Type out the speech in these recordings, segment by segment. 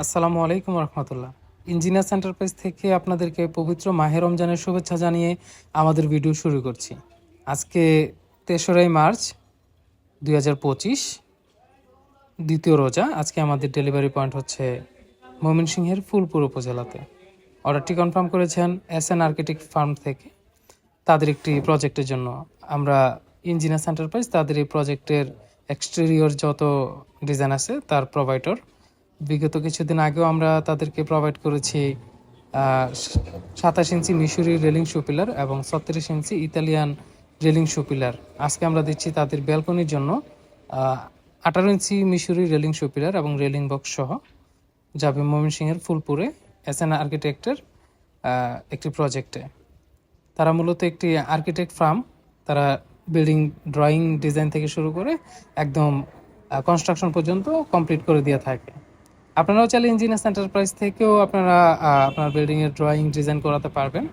আসসালামু আলাইকুম রহমতুল্লাহ। Engineers enterprise থেকে আপনাদেরকে পবিত্র মাহে রমজানের শুভেচ্ছা জানিয়ে আমাদের ভিডিও শুরু করছি। আজকে তেসরাই মার্চ দুই হাজার পঁচিশ, দ্বিতীয় রোজা। আজকে আমাদের ডেলিভারি পয়েন্ট হচ্ছে ময়মনসিংহের ফুলপুর উপজেলাতে। অর্ডারটি কনফার্ম করেছেন এস এন আর্কিটেক্ট ফার্ম থেকে। তাদের একটি প্রজেক্টের জন্য আমরা ইঞ্জিনিয়ার্স এন্টারপ্রাইজ, তাদের এই প্রজেক্টের এক্সটেরিয়র যত ডিজাইন আছে, তার প্রোভাইডর বিগত কিছুদিন আগেও আমরা তাদেরকে প্রোভাইড করেছি সাতাশ ইঞ্চি মিশরি রেলিং শু পিলার এবং ছত্রিশ inch Italian railing shoe pillar আজকে আমরা দিচ্ছি তাদের ব্যালকনির জন্য আঠারো ইঞ্চি মিশরি রেলিং শু পিলার এবং রেলিং বক্স সহ যাবে ময়মনসিংহের ফুলপুরে এস এন আর্কিটেক্টের একটি প্রজেক্টে তারা মূলত একটি আর্কিটেক্ট ফার্ম তারা বিল্ডিং ড্রয়িং ডিজাইন থেকে শুরু করে একদম কনস্ট্রাকশন পর্যন্ত কমপ্লিট করে দিয়ে থাকে। আপনারাও চাইলে ইঞ্জিনিয়ার্স এন্টারপ্রাইজ থেকেও আপনারা আপনার বিল্ডিংয়ের ড্রয়িং ডিজাইন করাতে পারবেন।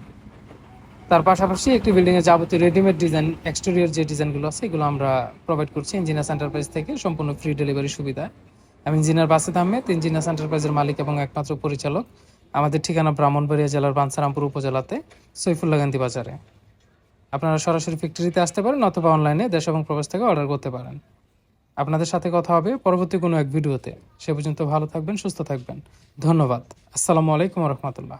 তার পাশাপাশি একটি বিল্ডিংয়ের যাবতীয় রেডিমেড ডিজাইন এক্সটেরিয়র যে ডিজাইনগুলো আছে, এগুলো আমরা প্রোভাইড করছি ইঞ্জিনিয়ার্স এন্টারপ্রাইজ থেকে, সম্পূর্ণ ফ্রি ডেলিভারি সুবিধা। আমি ইঞ্জিনিয়ার বাসিদ আহমেদ ইঞ্জিনিয়ার্স এন্টারপ্রাইজের মালিক এবং একমাত্র পরিচালক। আমাদের ঠিকানা ব্রাহ্মণবাড়িয়া জেলার বাঞ্ছারামপুর উপজেলাতে সৈফুল্লা গান্ধী বাজারে। আপনারা সরাসরি ফ্যাক্টরিতে আসতে পারেন অথবা অনলাইনে দেশ এবং প্রবাস থেকে অর্ডার করতে পারেন। আপনাদের সাথে কথা হবে পরবর্তী কোনো এক ভিডিওতে। সে পর্যন্ত ভালো থাকবেন, সুস্থ থাকবেন। ধন্যবাদ। আসসালামু আলাইকুম রহমতুল্লাহ।